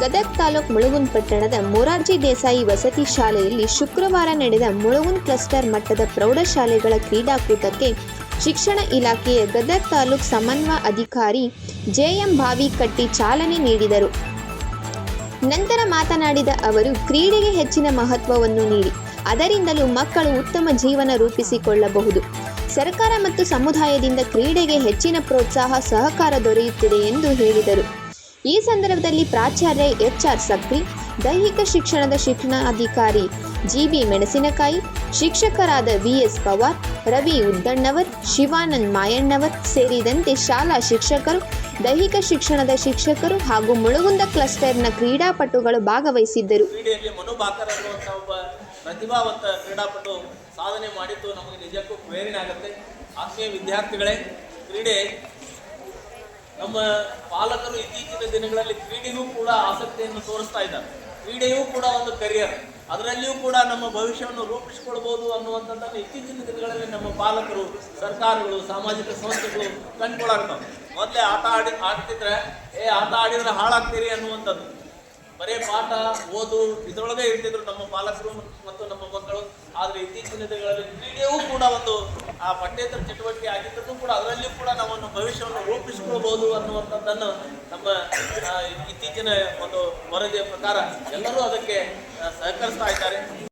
ಗದಗ್ ತಾಲೂಕ್ ಮುಳುಗುನ್ ಪಟ್ಟಣದ ಮೊರಾರ್ಜಿ ದೇಸಾಯಿ ವಸತಿ ಶಾಲೆಯಲ್ಲಿ ಶುಕ್ರವಾರ ನಡೆದ ಮುಳುಗುನ್ ಕ್ಲಸ್ಟರ್ ಮಟ್ಟದ ಪ್ರೌಢಶಾಲೆಗಳ ಕ್ರೀಡಾಕೂಟಕ್ಕೆ ಶಿಕ್ಷಣ ಇಲಾಖೆಯ ಗದಗ್ ತಾಲೂಕ್ ಸಮನ್ವಯ ಅಧಿಕಾರಿ ಜೆಎಂ ಭಾವಿಕಟ್ಟಿ ಚಾಲನೆ ನೀಡಿದರು. ನಂತರ ಮಾತನಾಡಿದ ಅವರು, ಕ್ರೀಡೆಗೆ ಹೆಚ್ಚಿನ ಮಹತ್ವವನ್ನು ನೀಡಿ, ಅದರಿಂದಲೂ ಮಕ್ಕಳು ಉತ್ತಮ ಜೀವನ ರೂಪಿಸಿಕೊಳ್ಳಬಹುದು. ಸರ್ಕಾರ ಮತ್ತು ಸಮುದಾಯದಿಂದ ಕ್ರೀಡೆಗೆ ಹೆಚ್ಚಿನ ಪ್ರೋತ್ಸಾಹ, ಸಹಕಾರ ದೊರೆಯುತ್ತಿದೆ ಎಂದು ಹೇಳಿದರು. ಈ ಸಂದರ್ಭದಲ್ಲಿ ಪ್ರಾಚಾರ್ಯ ಎಚ್ ಆರ್ ಸಕ್ರಿ, ದೈಹಿಕ ಶಿಕ್ಷಣದ ಶಿಕ್ಷಣಾಧಿಕಾರಿ ಜಿಬಿ ಮೆಣಸಿನಕಾಯಿ, ಶಿಕ್ಷಕರಾದ ವಿ ಎಸ್ ಪವಾರ್, ರವಿ ಉದ್ದಣ್ಣವರ್, ಶಿವಾನಂದ್ ಮಾಯಣ್ಣವರ್ ಸೇರಿದಂತೆ ಶಾಲಾ ಶಿಕ್ಷಕರು, ದೈಹಿಕ ಶಿಕ್ಷಣದ ಶಿಕ್ಷಕರು ಹಾಗೂ ಮುಳುಗುಂದ ಕ್ಲಸ್ಟರ್ನ ಕ್ರೀಡಾಪಟುಗಳು ಭಾಗವಹಿಸಿದ್ದರು. ಪ್ರತಿಭಾವಂತ ಕ್ರೀಡಾಪಟು ಸಾಧನೆ ಮಾಡಿದ್ದು ನಮಗೆ ನಿಜಕ್ಕೂ ಪ್ರೇರಣೆ ಆಗುತ್ತೆ. ಆತ್ಮೀಯ ವಿದ್ಯಾರ್ಥಿಗಳೇ, ಕ್ರೀಡೆ ನಮ್ಮ ಪಾಲಕರು ಇತ್ತೀಚಿನ ದಿನಗಳಲ್ಲಿ ಕ್ರೀಡೆಗೂ ಕೂಡ ಆಸಕ್ತಿಯನ್ನು ತೋರಿಸ್ತಾ ಇದ್ದಾರೆ. ಕ್ರೀಡೆಯೂ ಕೂಡ ಒಂದು ಕರಿಯರ್ ಅದರಲ್ಲಿಯೂ ಕೂಡ ನಮ್ಮ ಭವಿಷ್ಯವನ್ನು ರೂಪಿಸಿಕೊಳ್ಬೋದು ಅನ್ನುವಂಥದ್ದನ್ನು ಇತ್ತೀಚಿನ ದಿನಗಳಲ್ಲಿ ನಮ್ಮ ಪಾಲಕರು, ಸರ್ಕಾರಗಳು, ಸಾಮಾಜಿಕ ಸಂಸ್ಥೆಗಳು ಕಂಡುಕೊಳ್ಳಾಗ್ತವೆ ಮೊದಲೇ ಆಟ ಆಡಿ, ಆಡ್ತಿದ್ರೆ, ಏ, ಆಟ ಆಡಿದ್ರೆ ಹಾಳಾಗ್ತೀರಿ ಅನ್ನುವಂಥದ್ದು. ಬರೇ ಪಾಠ, ಓದು, ಇದರೊಳಗೆ ಇರ್ತಿದ್ರು ನಮ್ಮ ಪಾಲಕರು ಮತ್ತು ನಮ್ಮ ಮಕ್ಕಳು. ಆದರೆ ಇತ್ತೀಚಿನ ದಿನಗಳಲ್ಲಿ ಕ್ರೀಡೆಯೂ ಕೂಡ ಒಂದು ಆ ಪಠ್ಯೇತರ ಚಟುವಟಿಕೆ ಆಗಿದ್ದರೂ ಕೂಡ ಅದರಲ್ಲಿಯೂ ಕೂಡ ನಾವನ್ನು ಭವಿಷ್ಯವನ್ನು ರೂಪಿಸಿಕೊಳ್ಬಹುದು ಅನ್ನುವಂಥದ್ದನ್ನು ನಮ್ಮ ಇತ್ತೀಚಿನ ಒಂದು ವರದಿಯ ಪ್ರಕಾರ ಎಲ್ಲರೂ ಅದಕ್ಕೆ ಸಹಕರಿಸ್ತಾ ಇದ್ದಾರೆ.